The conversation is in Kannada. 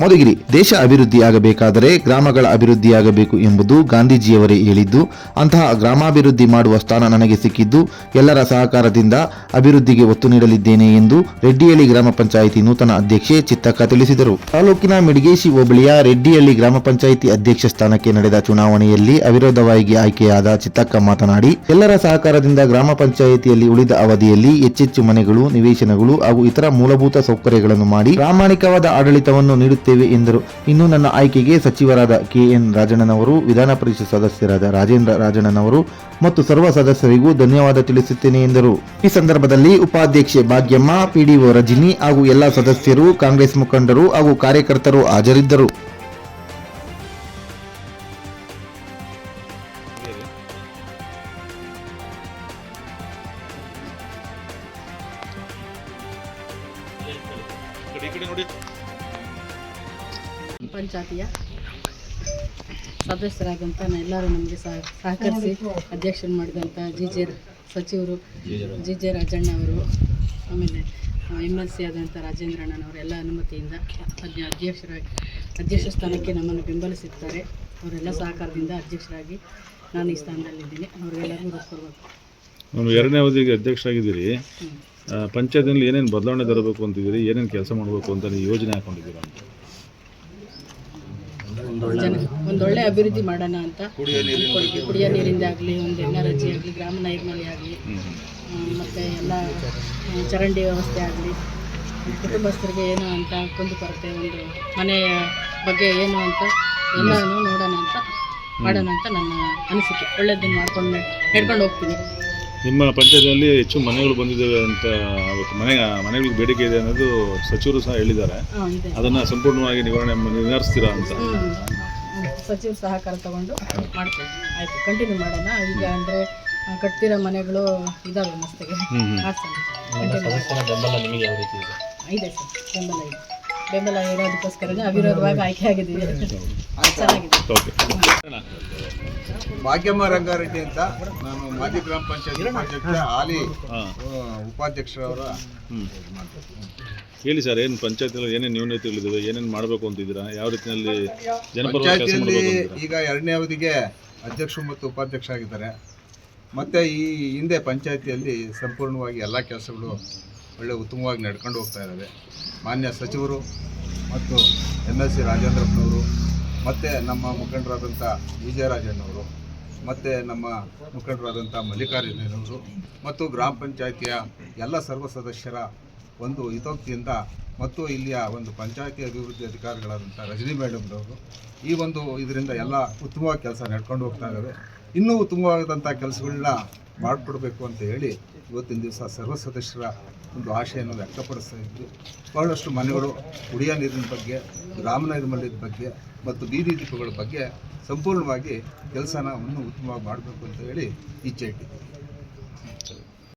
ಮೋದಗಿರಿ, ದೇಶ ಅಭಿವೃದ್ಧಿಯಾಗಬೇಕಾದರೆ ಗ್ರಾಮಗಳ ಅಭಿವೃದ್ಧಿಯಾಗಬೇಕು ಎಂಬುದು ಗಾಂಧೀಜಿಯವರೇ ಹೇಳಿದ್ದು, ಅಂತಹ ಗ್ರಾಮಾಭಿವೃದ್ಧಿ ಮಾಡುವ ಸ್ಥಾನ ನನಗೆ ಸಿಕ್ಕಿದ್ದು ಎಲ್ಲರ ಸಹಕಾರದಿಂದ ಅಭಿವೃದ್ಧಿಗೆ ಒತ್ತು ನೀಡಲಿದ್ದೇನೆ ಎಂದು ರೆಡ್ಡಿಹಳ್ಳಿ ಗ್ರಾಮ ಪಂಚಾಯಿತಿ ನೂತನ ಅಧ್ಯಕ್ಷೆ ಚಿತ್ತಕ್ಕ ತಿಳಿಸಿದರು. ತಾಲೂಕಿನ ಮಿಡಿಗೇಶಿ ಹೋಬಳಿಯ ರೆಡ್ಡಿಹಳ್ಳಿ ಗ್ರಾಮ ಪಂಚಾಯಿತಿ ಅಧ್ಯಕ್ಷ ಸ್ಥಾನಕ್ಕೆ ನಡೆದ ಚುನಾವಣೆಯಲ್ಲಿ ಅವಿರೋಧವಾಗಿ ಆಯ್ಕೆಯಾದ ಚಿತ್ತಕ್ಕ ಮಾತನಾಡಿ, ಎಲ್ಲರ ಸಹಕಾರದಿಂದ ಗ್ರಾಮ ಪಂಚಾಯಿತಿಯಲ್ಲಿ ಉಳಿದ ಅವಧಿಯಲ್ಲಿ ಹೆಚ್ಚೆಚ್ಚು ಮನೆಗಳು, ನಿವೇಶನಗಳು ಹಾಗೂ ಇತರ ಮೂಲಭೂತ ಸೌಕರ್ಯಗಳನ್ನು ಮಾಡಿ ಪ್ರಾಮಾಣಿಕವಾದ ಆಡಳಿತವನ್ನು ನೀಡುತ್ತೇವೆ ಎಂದರು. ಇನ್ನು ನನ್ನ ಆಯ್ಕೆಗೆ ಸಚಿವರಾದ ಕೆಎನ್ ರಾಜಣ್ಣನವರು, ವಿಧಾನ ಪರಿಷತ್ ಸದಸ್ಯರಾದ ರಾಜೇಂದ್ರ ರಾಜಣ್ಣನವರು ಮತ್ತು ಸರ್ವ ಸದಸ್ಯರಿಗೂ ಧನ್ಯವಾದ ತಿಳಿಸುತ್ತೇನೆ ಎಂದರು. ಈ ಸಂದರ್ಭದಲ್ಲಿ ಉಪಾಧ್ಯಕ್ಷೆ ಭಾಗ್ಯಮ್ಮ, ಪಿಡಿಒ ರಜಿನಿ ಹಾಗೂ ಎಲ್ಲ ಸದಸ್ಯರು, ಕಾಂಗ್ರೆಸ್ ಮುಖಂಡರು ಹಾಗೂ ಕಾರ್ಯಕರ್ತರು ಹಾಜರಿದ್ದರು. ಪಂಚಾಯತಿಯ ಸದಸ್ಯರಾದಂಥ ಎಲ್ಲರೂ ನಮಗೆ ಸಹ ಸಹಕರಿಸಿ ಅಧ್ಯಕ್ಷರು ಮಾಡಿದಂಥ ಜಿ ಜೆ ಸಚಿವರು ಜಿ ಜೆ ರಾಜಣ್ಣ ಅವರು ಆಮೇಲೆ ಎಂ ಎಲ್ ಸಿ ಆದಂಥ ರಾಜೇಂದ್ರ ಅಣ್ಣನವರು ಎಲ್ಲ ಅನುಮತಿಯಿಂದ ಅಧ್ಯ ಅಧ್ಯಕ್ಷರಾಗಿ ಅಧ್ಯಕ್ಷ ಸ್ಥಾನಕ್ಕೆ ನಮ್ಮನ್ನು ಬೆಂಬಲಿಸಿರ್ತಾರೆ. ಅವರೆಲ್ಲ ಸಹಕಾರದಿಂದ ಅಧ್ಯಕ್ಷರಾಗಿ ನಾನು ಈ ಸ್ಥಾನದಲ್ಲಿದ್ದೀನಿ. ಅವರಿಗೆಲ್ಲರಿಗೂ ನಾನು ಎರಡನೇ ಅವಧಿಗೆ ಅಧ್ಯಕ್ಷರಾಗಿದ್ದೀರಿ. ಪಂಚಾಯತಿನಲ್ಲಿ ಏನೇನು ಬದಲಾವಣೆ ತರಬೇಕು ಅಂತಿದ್ದೀರಿ? ಏನೇನು ಕೆಲಸ ಮಾಡಬೇಕು ಅಂತ ನೀವು ಯೋಜನೆ ಹಾಕೊಂಡಿದ್ದೀರಾ ಅಂತ. ಜನ ಒಂದೊಳ್ಳೆ ಅಭಿವೃದ್ಧಿ ಮಾಡೋಣ ಅಂತ. ಕುಡಿಯ ಕುಡಿಯೋ ನೀರಿಂದ ಆಗಲಿ ಒಂದು ಎಣ್ಣೆ ಆಗಲಿ ಗ್ರಾಮ ನೈರ್ಮಲ್ಯ ಆಗಲಿ ಮತ್ತು ಎಲ್ಲ ಚರಂಡಿ ವ್ಯವಸ್ಥೆ ಆಗಲಿ ಕುಟುಂಬಸ್ಥರಿಗೆ ಏನು ಅಂತ ಕುಂದು ಕೊರತೆ ಒಂದು ಮನೆಯ ಬಗ್ಗೆ ಏನು ಅಂತ ಎಲ್ಲನೂ ನೋಡೋಣ ಅಂತ ಮಾಡೋಣ ಅಂತ ನನ್ನ ಅನಿಸಿಕೆ. ಒಳ್ಳೆಯದನ್ನು ಮಾಡ್ಕೊಂಡು ನಡ್ಕೊಂಡು ಹೋಗ್ತೀನಿ. ನಿಮ್ಮ ಪಂಚಾಯತಿನಲ್ಲಿ ಹೆಚ್ಚು ಮನೆಗಳು ಬಂದಿದ್ದಾವೆ ಅಂತ ಅವತ್ತು ಮನೆ ಮನೆಗಳಿಗೆ ಬೇಡಿಕೆ ಇದೆ ಅನ್ನೋದು ಸಚಿವರು ಸಹ ಹೇಳಿದ್ದಾರೆ. ಅದನ್ನು ಸಂಪೂರ್ಣವಾಗಿ ನಿವಾರಣೆ ನಿವಾರಿಸ್ತೀರಾ ಅಂತ. ಸಚಿವ ಸಹಕಾರ ತಗೊಂಡು ಮಾಡ್ತೀವಿ. ಆಯ್ತು ಕಂಟಿನ್ಯೂ ಮಾಡೋಣ. ಈಗ ಅಂದರೆ ಕಟ್ತಿರೋ ಮನೆಗಳು ಇದಾವೆ ಮಸ್ತಿಗೆ. ಹ್ಮ್, ಹ್ಮ್. ಮಾಡ್ಸೋಣ. ಕಂಟಿನ್ಯೂ ನಿಮಗೆ ಯಾವ ರೀತಿ ಇದೆ? ಇದೆ ಸರ್ ಬೆಂಬಲ ಇದೆ. ಬೆಂಬಲ ಇರೋದಕ್ಕೋಸ್ಕರನೇ ಅವಿರೋಧವಾಗಿ ಆಯ್ಕೆ ಆಗಿದ್ದೀವಿ. ಚೆನ್ನಾಗಿದೆ. ಓಕೆ ಭಾಗ್ಯಮ್ಮ ರಂಗಾರೆಡ್ಡಿ ಅಂತ ನಾನು ಮಾಜಿ ಗ್ರಾಮ ಪಂಚಾಯತ್ ಉಪಾಧ್ಯಕ್ಷ ಹಾಲಿ ಉಪಾಧ್ಯಕ್ಷರವರ ಹೇಳಿ ಸರ್ ಏನು ಪಂಚಾಯತಿಯಲ್ಲಿ ಏನೇನು ನ್ಯೂನತೆಗಳಿದ್ದಾವೆ ಏನೇನು ಮಾಡಬೇಕು ಅಂತಿದ್ದೀರಾ? ಯಾವ ರೀತಿಯಲ್ಲಿ ಜನಪರ ಕೆಲಸ ಪಂಚಾಯತಿಯಲ್ಲಿ ಈಗ ಎರಡನೇ ಅವಧಿಗೆ ಅಧ್ಯಕ್ಷರು ಮತ್ತು ಉಪಾಧ್ಯಕ್ಷ ಆಗಿದ್ದಾರೆ. ಮತ್ತು ಈ ಹಿಂದೆ ಪಂಚಾಯತಿಯಲ್ಲಿ ಸಂಪೂರ್ಣವಾಗಿ ಎಲ್ಲ ಕೆಲಸಗಳು ಒಳ್ಳೆ ಉತ್ತಮವಾಗಿ ನಡ್ಕೊಂಡು ಹೋಗ್ತಾ ಇದ್ದಾವೆ ಮಾನ್ಯ ಸಚಿವರು ಮತ್ತು ಎಂ ಎಲ್ ಸಿ ರಾಜೇಂದ್ರಪ್ಪನವರು, ಮತ್ತು ನಮ್ಮ ಮುಖಂಡರಾದಂಥ ವಿಜಯರಾಜಣ್ಣವರು, ಮತ್ತು ನಮ್ಮ ಮುಖಂಡರಾದಂಥ ಮಲ್ಲಿಕಾರ್ಜುನವರು ಮತ್ತು ಗ್ರಾಮ ಪಂಚಾಯತಿಯ ಎಲ್ಲ ಸರ್ವ ಸದಸ್ಯರ ಒಂದು ಹಿತೋಕ್ತಿಯಿಂದ ಮತ್ತು ಇಲ್ಲಿಯ ಒಂದು ಪಂಚಾಯತಿ ಅಭಿವೃದ್ಧಿ ಅಧಿಕಾರಿಗಳಾದಂಥ ರಜನಿ ಮೇಡಮ್ನವರು ಈ ಒಂದು ಇದರಿಂದ ಎಲ್ಲ ಉತ್ತಮವಾಗಿ ಕೆಲಸ ನಡ್ಕೊಂಡು ಹೋಗ್ತಾ ಇದ್ದಾವೆ ಇನ್ನೂ ಉತ್ತಮವಾದಂಥ ಕೆಲಸಗಳನ್ನ ಮಾಡಿಕೊಡ್ಬೇಕು ಅಂತ ಹೇಳಿ ಇವತ್ತಿನ ದಿವಸ ಸರ್ವ ಸದಸ್ಯರ ಒಂದು ಆಶೆಯನ್ನು ವ್ಯಕ್ತಪಡಿಸ್ತಾ ಇದ್ವಿ. ಬಹಳಷ್ಟು ಮನೆಗಳು ಕುಡಿಯ ನೀರಿನ ಬಗ್ಗೆ ಗ್ರಾಮ ನೈರ್ಮಲ್ಯದ ಬಗ್ಗೆ ಮತ್ತು ಬೀದಿ ದೀಪಗಳ ಬಗ್ಗೆ ಸಂಪೂರ್ಣವಾಗಿ ಕೆಲಸನವನ್ನು ಉತ್ತಮವಾಗಿ ಮಾಡಬೇಕು ಅಂತ ಹೇಳಿ ಇಚ್ಛೆ ಇಟ್ಟಿದ್ದೀವಿ.